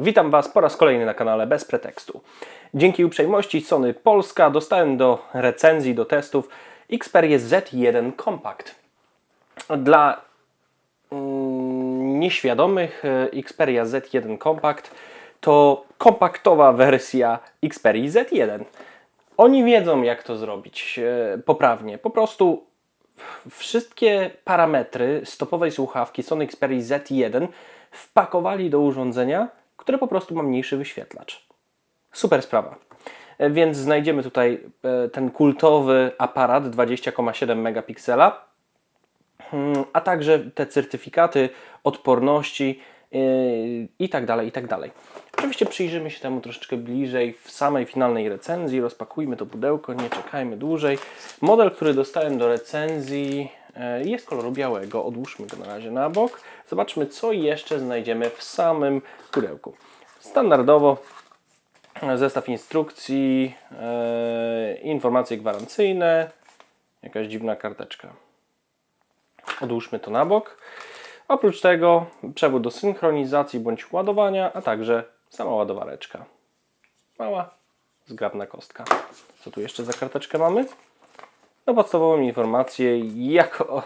Witam Was po raz kolejny na kanale Bez Pretekstu. Dzięki uprzejmości Sony Polska dostałem do recenzji, do testów Xperia Z1 Compact. Dla mm, nieświadomych e, Xperia Z1 Compact to kompaktowa wersja Xperia Z1. Oni wiedzą jak to zrobić e, poprawnie. Po prostu wszystkie parametry stopowej słuchawki Sony Xperia Z1 wpakowali do urządzenia, które po prostu ma mniejszy wyświetlacz. Super sprawa. E, Więc znajdziemy tutaj e, ten kultowy aparat 20,7 megapiksela, mm, a także te certyfikaty odporności yy, i tak dalej, i tak dalej. Oczywiście przyjrzymy się temu troszeczkę bliżej w samej finalnej recenzji. Rozpakujmy to pudełko, nie czekajmy dłużej. Model, który dostałem do recenzji e, jest koloru białego. Odłóżmy go na razie na bok. Zobaczmy, co jeszcze znajdziemy w samym pudełku. Standardowo zestaw instrukcji, e, informacje gwarancyjne, jakaś dziwna karteczka. Odłóżmy to na bok. Oprócz tego przewód do synchronizacji bądź ładowania, a także sama ładowareczka. Mała, zgrabna kostka. Co tu jeszcze za karteczkę mamy? No podstawową informację, jak, o,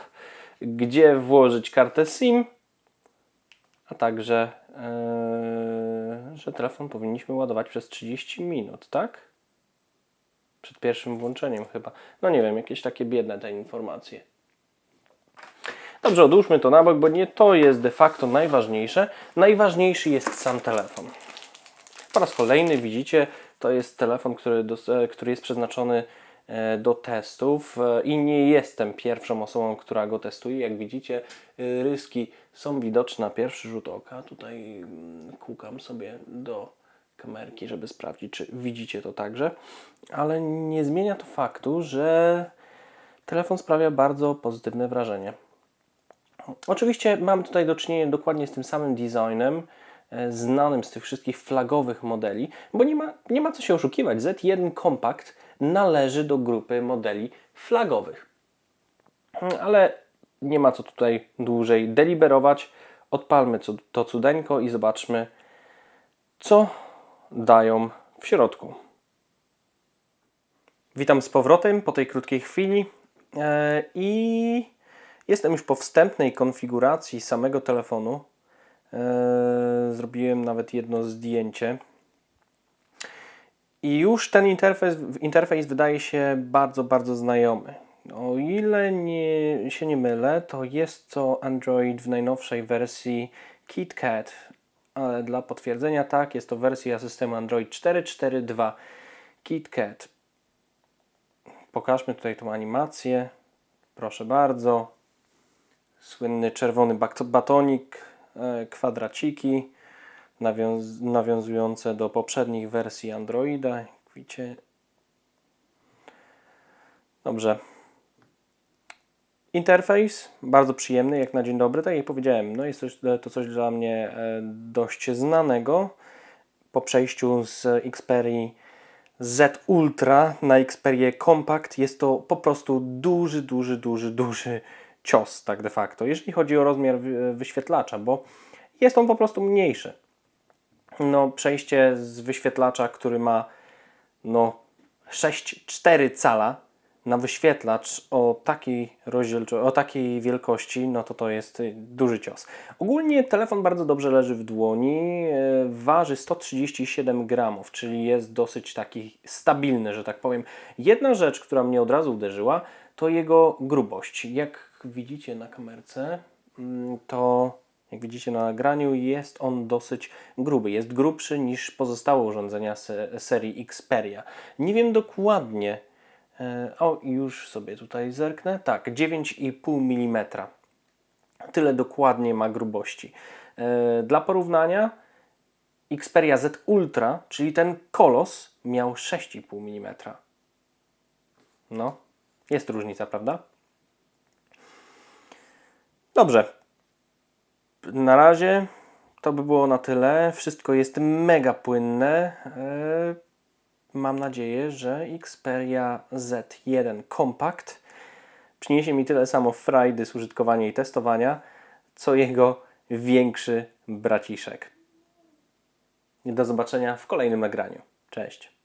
gdzie włożyć kartę SIM, a także, yy, że telefon powinniśmy ładować przez 30 minut, tak? Przed pierwszym włączeniem chyba. No nie wiem, jakieś takie biedne te informacje. Dobrze, odłóżmy to na bok, bo nie to jest de facto najważniejsze. Najważniejszy jest sam telefon. Po raz kolejny widzicie, to jest telefon, który, e, który jest przeznaczony do testów e, i nie jestem pierwszą osobą, która go testuje. Jak widzicie, e, ryski są widoczne na pierwszy rzut oka. Tutaj mm, kukam sobie do kamerki, żeby sprawdzić, czy widzicie to także. Ale nie zmienia to faktu, że telefon sprawia bardzo pozytywne wrażenie. Oczywiście mamy tutaj do czynienia dokładnie z tym samym designem, e, znanym z tych wszystkich flagowych modeli, bo nie ma, nie ma co się oszukiwać. Z1 Compact należy do grupy modeli flagowych. Ale nie ma co tutaj dłużej deliberować. Odpalmy to cudeńko i zobaczmy, co dają w środku. Witam z powrotem po tej krótkiej chwili e, i jestem już po wstępnej konfiguracji samego telefonu. E, Zrobiłem nawet jedno zdjęcie. I już ten interfejs, interfejs wydaje się bardzo, bardzo znajomy. O ile nie, się nie mylę, to jest to Android w najnowszej wersji KitKat. Ale dla potwierdzenia tak, jest to wersja systemu Android 4.4.2 KitKat. Pokażmy tutaj tą animację. Proszę bardzo. Słynny czerwony batonik, e, kwadraciki nawiąz- nawiązujące do poprzednich wersji Androida. Jak widzicie. Dobrze. Interfejs bardzo przyjemny, jak na dzień dobry. Tak jak powiedziałem, no jest coś, to coś dla mnie e, dość znanego. Po przejściu z Xperii Z Ultra na Xperię Compact jest to po prostu duży, duży, duży, duży cios, tak de facto, jeżeli chodzi o rozmiar wy- wyświetlacza, bo jest on po prostu mniejszy. No, przejście z wyświetlacza, który ma no 6,4 cala na wyświetlacz o takiej o takiej wielkości, no to to jest y, duży cios. Ogólnie telefon bardzo dobrze leży w dłoni, e, waży 137 gramów, czyli jest dosyć taki stabilny, że tak powiem. Jedna rzecz, która mnie od razu uderzyła, to jego grubość. Jak widzicie na kamerce, mm, to jak widzicie na nagraniu, jest on dosyć gruby. Jest grubszy niż pozostałe urządzenia se- serii Xperia. Nie wiem dokładnie. e, O, już sobie tutaj zerknę. Tak, 9,5 mm. Tyle dokładnie ma grubości. E, Dla porównania, Xperia Z Ultra, czyli ten kolos, miał 6,5 mm. No, jest różnica, prawda? Dobrze. Na razie to by było na tyle. Wszystko jest mega płynne. E, Mam nadzieję, że Xperia Z1 Compact przyniesie mi tyle samo frajdy z użytkowania i testowania, co jego większy braciszek. Do zobaczenia w kolejnym nagraniu. Cześć.